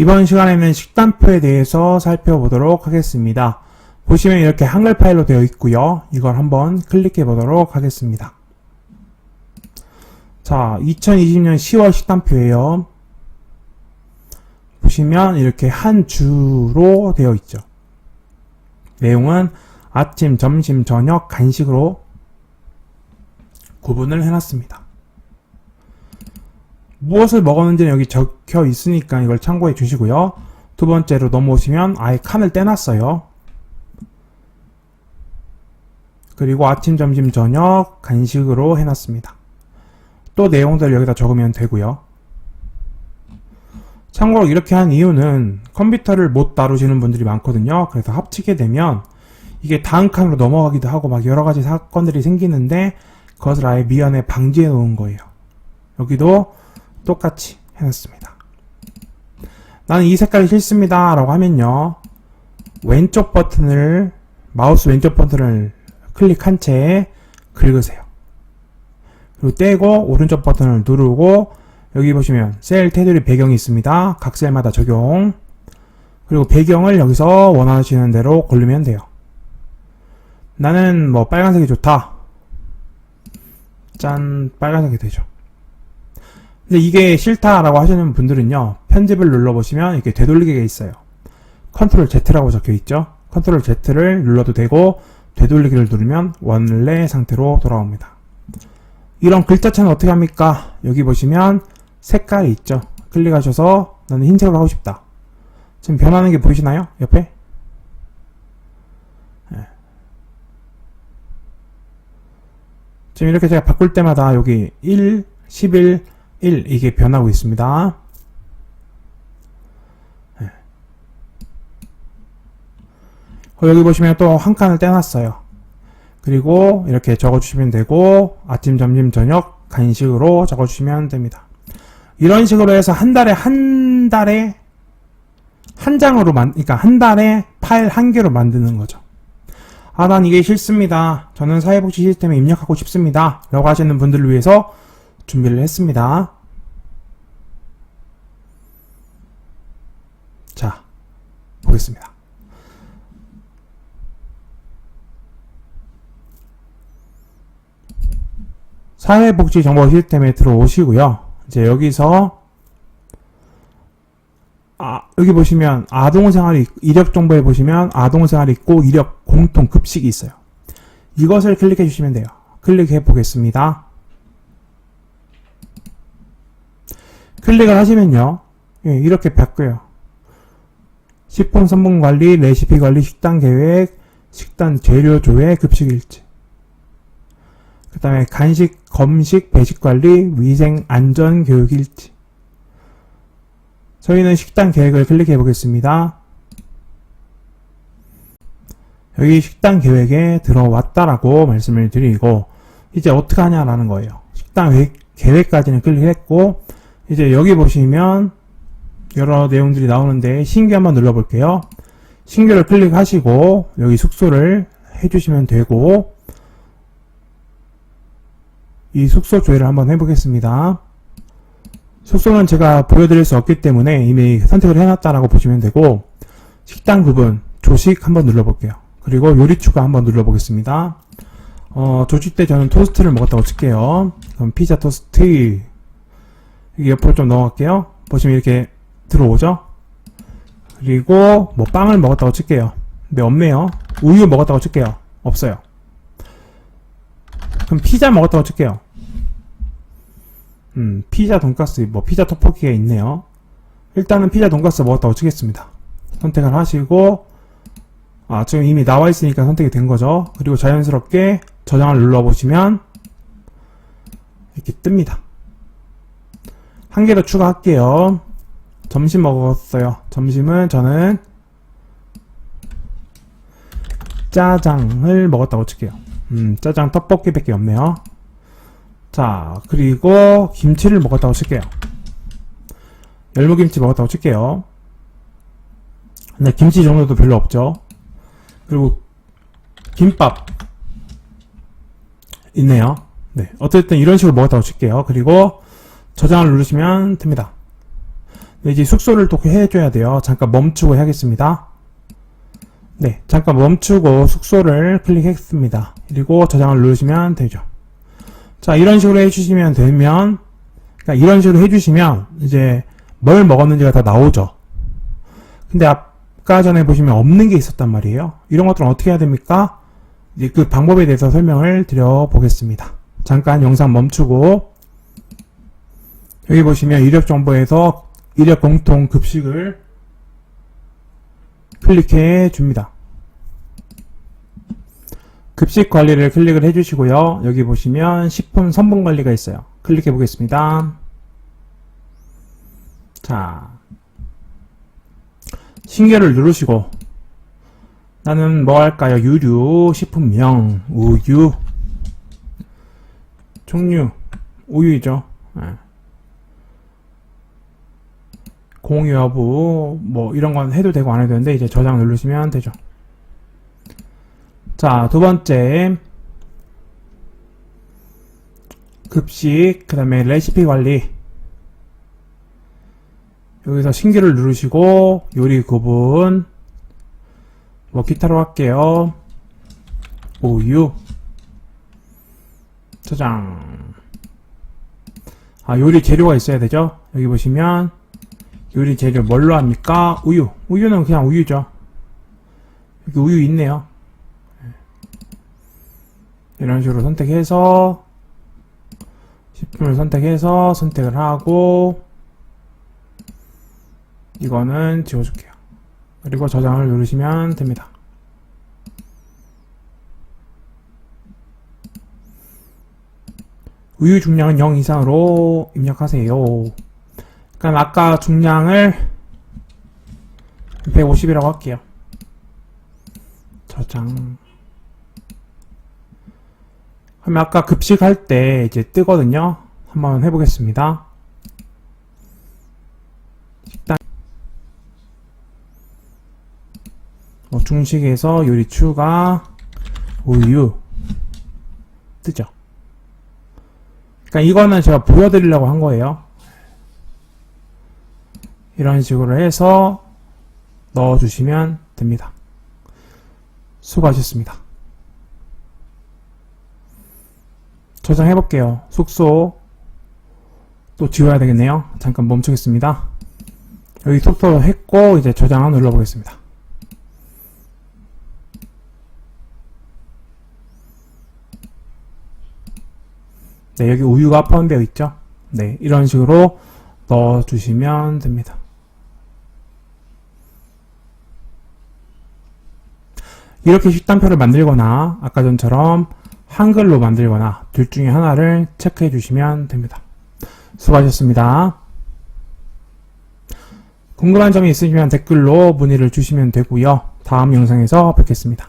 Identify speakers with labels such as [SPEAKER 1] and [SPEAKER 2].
[SPEAKER 1] 이번 시간에는 식단표에 대해서 살펴보도록 하겠습니다. 보시면 이렇게 한글 파일로 되어 있고요. 이걸 한번 클릭해 보도록 하겠습니다. 자, 2020년 10월 식단표예요. 보시면 이렇게 한 주로 되어 있죠. 내용은 아침, 점심, 저녁, 간식으로 구분을 해놨습니다. 무엇을 먹었는지는 여기 적혀 있으니까 이걸 참고해 주시고요. 두 번째로 넘어오시면 아예 칸을 떼놨어요. 그리고 아침, 점심, 저녁, 간식으로 해놨습니다. 또 내용들 여기다 적으면 되고요. 참고로 이렇게 한 이유는 컴퓨터를 못 다루시는 분들이 많거든요. 그래서 합치게 되면 이게 다음 칸으로 넘어가기도 하고 막 여러 가지 사건들이 생기는데 그것을 아예 미연에 방지해 놓은 거예요. 여기도 똑같이 해놨습니다. 나는 이 색깔이 싫습니다. 라고 하면요. 왼쪽 버튼을, 마우스 왼쪽 버튼을 클릭한 채 긁으세요. 그리고 떼고 오른쪽 버튼을 누르고 여기 보시면 셀 테두리 배경이 있습니다. 각 셀마다 적용. 그리고 배경을 여기서 원하시는 대로 고르면 돼요. 나는 뭐 빨간색이 좋다. 짠, 빨간색이 되죠. 근데 이게 싫다라고 하시는 분들은요, 편집을 눌러보시면 이렇게 되돌리기가 있어요. 컨트롤 Z라고 적혀 있죠. 컨트롤 Z를 눌러도 되고, 되돌리기를 누르면 원래 상태로 돌아옵니다. 이런 글자체는 어떻게 합니까? 여기 보시면 색깔이 있죠. 클릭하셔서 나는 흰색으로 하고 싶다. 지금 변하는 게 보이시나요? 옆에? 네. 지금 이렇게 제가 바꿀 때마다 여기 1, 11, 1 이게 변하고 있습니다. 네. 어, 여기 보시면 또 한 칸을 떼놨어요. 그리고 이렇게 적어주시면 되고 아침, 점심, 저녁 간식으로 적어주시면 됩니다. 이런 식으로 해서 한 달에 한 달에 한 장으로 만, 그러니까 한 달에 파일 한 개로 만드는 거죠. 아, 난 이게 싫습니다. 저는 사회복지 시스템에 입력하고 싶습니다. 라고 하시는 분들을 위해서 준비를 했습니다. 자, 보겠습니다. 사회복지 정보 시스템에 들어오시고요. 이제 여기서 아, 여기 보시면 아동생활이 이력 정보에 보시면 아동생활이 있고 이력 공통 급식이 있어요. 이것을 클릭해 주시면 돼요. 클릭해 보겠습니다. 클릭을 하시면요. 예, 이렇게 바뀌어요. 식품 선분 관리, 레시피 관리, 식단 계획, 식단 재료 조회, 급식 일지. 그 다음에 간식, 검식, 배식 관리, 위생, 안전, 교육 일지. 저희는 식단 계획을 클릭해 보겠습니다. 여기 식단 계획에 들어왔다라고 말씀을 드리고, 이제 어떻게 하냐라는 거예요. 식단 계획 까지는 클릭했고, 이제 여기 보시면 여러 내용들이 나오는데 신규 한번 눌러볼게요. 신규를 클릭하시고 여기 숙소를 해주시면 되고 이 숙소 조회를 한번 해보겠습니다. 숙소는 제가 보여드릴 수 없기 때문에 이미 선택을 해놨다라고 보시면 되고 식당 부분 조식 한번 눌러볼게요. 그리고 요리 추가 한번 눌러보겠습니다. 어, 조식 때 저는 토스트를 먹었다고 칠게요. 그럼 피자 토스트 옆으로 좀 넘어갈게요. 보시면 이렇게 들어오죠? 그리고 뭐 빵을 먹었다고 칠게요. 근데 없네요. 우유 먹었다고 칠게요. 없어요. 그럼 피자 먹었다고 칠게요. 음, 피자 돈가스, 뭐 피자 토퍼기가 있네요. 일단은 피자 돈가스 먹었다고 치겠습니다. 선택을 하시고 아, 지금 이미 나와 있으니까 선택이 된 거죠. 그리고 자연스럽게 저장을 눌러보시면 이렇게 뜹니다. 한 개 더 추가할게요. 점심 먹었어요. 점심은 저는 짜장을 먹었다고 칠게요. 음, 짜장 떡볶이밖에 없네요. 자, 그리고 김치를 먹었다고 칠게요. 열무김치 먹었다고 칠게요. 근데 김치 종류도 별로 없죠. 그리고 김밥 있네요. 네, 어쨌든 이런 식으로 먹었다고 칠게요. 그리고 저장을 누르시면 됩니다. 네, 이제 숙소를 또 해줘야 돼요. 잠깐 멈추고 해야겠습니다. 네, 잠깐 멈추고 숙소를 클릭했습니다. 그리고 저장을 누르시면 되죠. 자, 이런 식으로 해주시면 되면, 그러니까 이런 식으로 해주시면 이제 뭘 먹었는지가 다 나오죠. 근데 아까 전에 보시면 없는 게 있었단 말이에요. 이런 것들은 어떻게 해야 됩니까? 이제 그 방법에 대해서 설명을 드려보겠습니다. 잠깐 영상 멈추고 여기 보시면 이력 정보에서 이력 공통 급식을 클릭해 줍니다. 급식 관리를 클릭을 해주시고요. 여기 보시면 식품 성분 관리가 있어요. 클릭해 보겠습니다. 자, 신규를 누르시고 나는 뭐 할까요? 유류, 식품명, 우유, 종류, 우유이죠. 예. 공유 여부, 뭐 이런 건 해도 되고 안 해도 되는데 이제 저장 누르시면 되죠. 자, 두 번째. 급식, 그 다음에 레시피 관리. 여기서 신규를 누르시고 요리 구분. 뭐 기타로 할게요. 우유. 저장 아 요리 재료가 있어야 되죠? 여기 보시면 요리 재료 뭘로 합니까 우유 우유는 그냥 우유죠 여기 우유 있네요 이런 식으로 선택해서 식품을 선택해서 선택을 하고 이거는 지워줄게요. 그리고 저장을 누르시면 됩니다. 우유 중량은 0 이상으로 입력하세요. 그럼 아까 중량을 150이라고 할게요. 저장. 그러면 아까 급식 할 때 이제 뜨거든요. 한번 해보겠습니다. 식단. 뭐 중식에서 요리 추가, 우유. 뜨죠. 그러니까 이거는 제가 보여드리려고 한 거예요. 이런 식으로 해서 넣어주시면 됩니다. 수고하셨습니다. 저장해 볼게요. 숙소 또 지워야 되겠네요. 잠깐 멈추겠습니다. 여기 숙소 했고 이제 저장을 눌러 보겠습니다. 네, 여기 우유가 포함되어 있죠. 네, 이런 식으로 넣어 주시면 됩니다. 이렇게 식단표를 만들거나 아까 전처럼 한글로 만들거나 둘 중에 하나를 체크해 주시면 됩니다. 수고하셨습니다. 궁금한 점이 있으시면 댓글로 문의를 주시면 되고요. 다음 영상에서 뵙겠습니다.